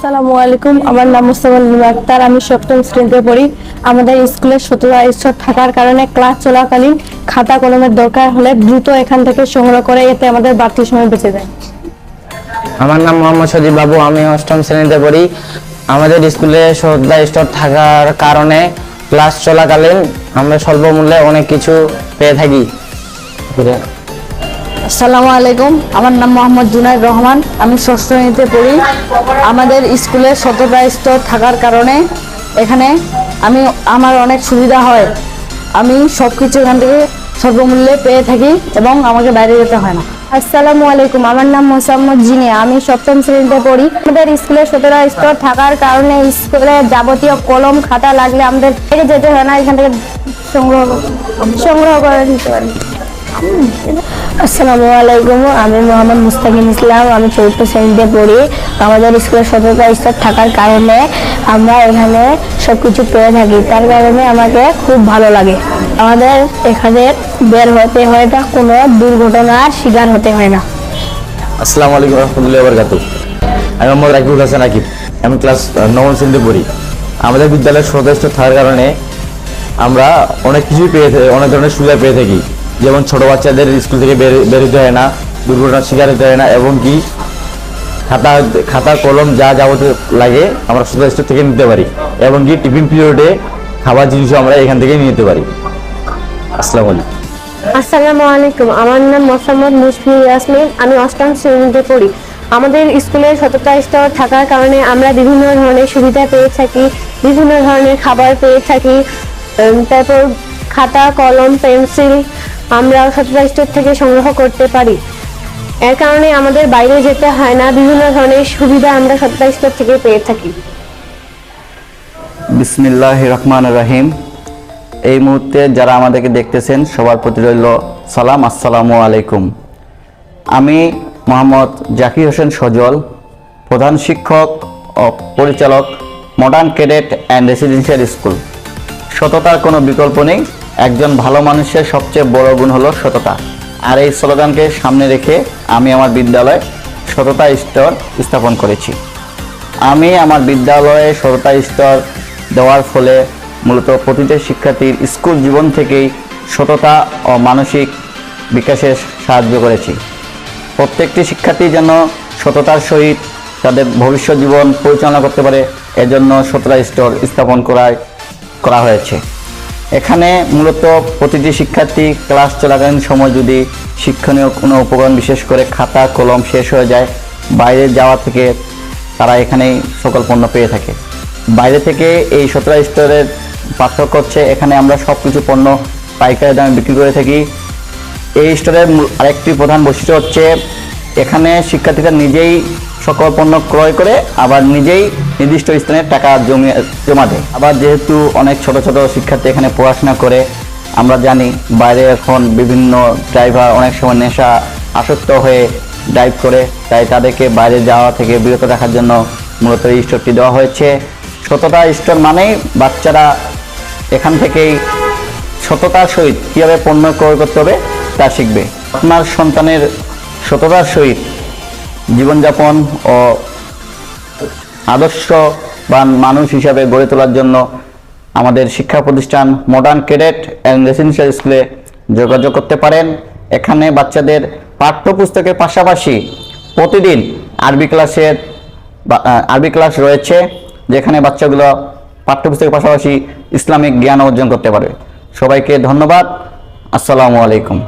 আসসালামু আলাইকুম। আমার নাম মুস্তাফা লিমা আক্তার। আমি সপ্তম শ্রেণীতে পড়ি। আমাদের স্কুলে সতেরো স্তর থাকার কারণে ক্লাস চলাকালীন খাতা কলমের দরকার হলে দ্রুত এখান থেকে সংগ্রহ করে এতে আমাদের বাড়তি সময় বেঁচে যায়। আমার নাম মোহাম্মদ সজীব বাবু। আমি অষ্টম শ্রেণীতে পড়ি। আমাদের স্কুলে শ্রদ্ধা স্টোর থাকার কারণে ক্লাস চলাকালীন আমরা স্বল্প মূল্যে অনেক কিছু পেয়ে থাকি। আসসালামু আলাইকুম। আমার নাম মোহাম্মদ জুনাইদ রহমান। আমি ষষ্ঠ শ্রেণীতে পড়ি। আমাদের স্কুলে সতেরোটা স্তর থাকার কারণে এখানে আমি, আমার অনেক সুবিধা হয়। আমি সব কিছু এখান থেকে স্বল্পমূল্যে পেয়ে থাকি এবং আমাকে বাইরে যেতে হয় না। আসসালামু আলাইকুম। আমার নাম মোসাম্মদ জিনে। আমি সপ্তম শ্রেণীতে পড়ি। আমাদের স্কুলে সতেরো স্তর থাকার কারণে স্কুলে যাবতীয় কলম, খাতা লাগলে আমাদের বাইরে যেতে হয় না। এখান থেকে সংগ্রহ সংগ্রহ করে নিতে পারি। আসসালামু আলাইকুম, আমি মোহাম্মদ মুস্তাকিম ইসলাম, আমি চতুর্থ শ্রেণীতে পড়ি। আমাদের স্কুলে সতর্ক স্তর থাকার কারণে আমরা এখানে সবকিছু পেয়ে থাকি। তার কারণে আমাকে খুব ভালো লাগে। আমাদের এখানে বের হতে হয় না, কোনো দুর্ঘটনার শিকার হতে হয় না। আসসালামু আলাইকুম রহমতুল্লাহ বরকাতু আমি মোহাম্মদ রাকিবুল হাসান রাকিব। আমি ক্লাস নবম শ্রেণীতে পড়ি। আমাদের বিদ্যালয়ের সদস্য থাকার কারণে আমরা অনেক কিছুই পেয়ে অনেক ধরনের সুবিধা পেয়ে থাকি। যেমন ছোট বাচ্চাদের স্কুল থেকে বের, বেরোতে হয় না, দুর্ঘটনার শিকার হতে হয় না এবং কি খাতা খাতা, কলম যা যাবতীয় লাগে আমরা সদস্য থেকে নিতে পারি। এবং কি টিফিন পিরিয়ডে খাবার জিনিসও আমরা এখান থেকে নিতে পারি। আসসালামু আলাইকুম। আসসালামু আলাইকুম। আমার নাম মোসাম্মদ মুশফি ইয়াসমিন। আমি অষ্টম শ্রেণীতে পড়ি। আমাদের স্কুলে সততা স্তর থাকার কারণে আমরা বিভিন্ন ধরনের সুবিধা পেয়ে থাকি, বিভিন্ন ধরনের খাবার পেয়ে থাকি। তারপর খাতা, কলম, পেন্সিল আমরা সততা স্তর থেকে সংগ্রহ করতে পারি। এর কারণে আমাদের বাইরে যেতে হয় না, বিভিন্ন ধরনের সুবিধা আমরা সততা স্তর থেকে পেয়ে থাকি। বিসমিল্লাহ রহমান রহিম। এই মুহূর্তে যারা আমাদেরকে দেখতেছেন, সবার প্রতি রইল সালাম, আসসালামু আলাইকুম। আমি মোহাম্মদ জাকির হোসেন সজল, প্রধান শিক্ষক ও পরিচালক modern cadet and residential school সততার কোনো বিকল্প নেই একজন ভালো মানুষের সবচেয়ে বড় গুণ হলো সততা। আর এই স্লোগানকে সামনে রেখে আমি আমার বিদ্যালয়ে সততা স্তর স্থাপন করেছি। আমি আমার বিদ্যালয়ে সততা স্তর দেওয়ার ফলে মূলত প্রতিটি শিক্ষার্থীর স্কুল জীবন থেকেই সততা ও মানসিক বিকাশে সাহায্য করেছি। প্রত্যেকটি শিক্ষার্থী যেন সততার সহিত তাদের ভবিষ্যৎ জীবন পরিচালনা করতে পারে, এজন্য সততা স্তর স্থাপন করায়, করা হয়েছে। এখানে মূলত প্রতিটি শিক্ষার্থী ক্লাস চলাকালীন সময় যদি শিক্ষণীয় কোনো উপকরণ, বিশেষ করে খাতা, কলম শেষ হয়ে যায়, বাইরে যাওয়া থেকে তারা এখানেই সকল পণ্য পেয়ে থাকে। বাইরে থেকে এই সতেরো স্তরের পার্থক্য হচ্ছে এখানে আমরা সব কিছু পণ্য পাইকারি দামে বিক্রি করে থাকি। এই স্টোরের আরেকটি প্রধান বৈশিষ্ট্য হচ্ছে এখানে শিক্ষার্থীরা নিজেই সকল পণ্য ক্রয় করে আবার নিজেই নির্দিষ্ট স্থানে টাকা জমিয়ে জমা দেয়। আবার যেহেতু অনেক ছোট ছোট শিক্ষার্থী এখানে পড়াশোনা করে, আমরা জানি বাইরে এখন বিভিন্ন ড্রাইভার অনেক সময় নেশা আসক্ত হয়ে ড্রাইভ করে, তাই তাদেরকে বাইরে যাওয়া থেকে বিরত রাখার জন্য মূলত এই স্টোরটি দেওয়া হয়েছে। সততা স্টোর মানেই বাচ্চারা এখান থেকেই সততার সহিত কীভাবে পণ্য ক্রয় করতে হবে তা শিখবে। আপনার সন্তানের সততার সহিত জীবনযাপন ও আদর্শবান মানুষ হিসাবে গড়ে তোলার জন্য আমাদের শিক্ষা প্রতিষ্ঠান মডার্ন ক্যাডেট অ্যান্ড রেসিডেন্সিয়াল স্কুলে যোগাযোগ করতে পারেন। এখানে বাচ্চাদের পাঠ্যপুস্তকের পাশাপাশি প্রতিদিন আরবি ক্লাসের আরবি ক্লাস রয়েছে, যেখানে বাচ্চাগুলো পাঠ্যপুস্তকের পাশাপাশি ইসলামিক জ্ঞান অর্জন করতে পারবে সবাইকে ধন্যবাদ। আসসালামু আলাইকুম।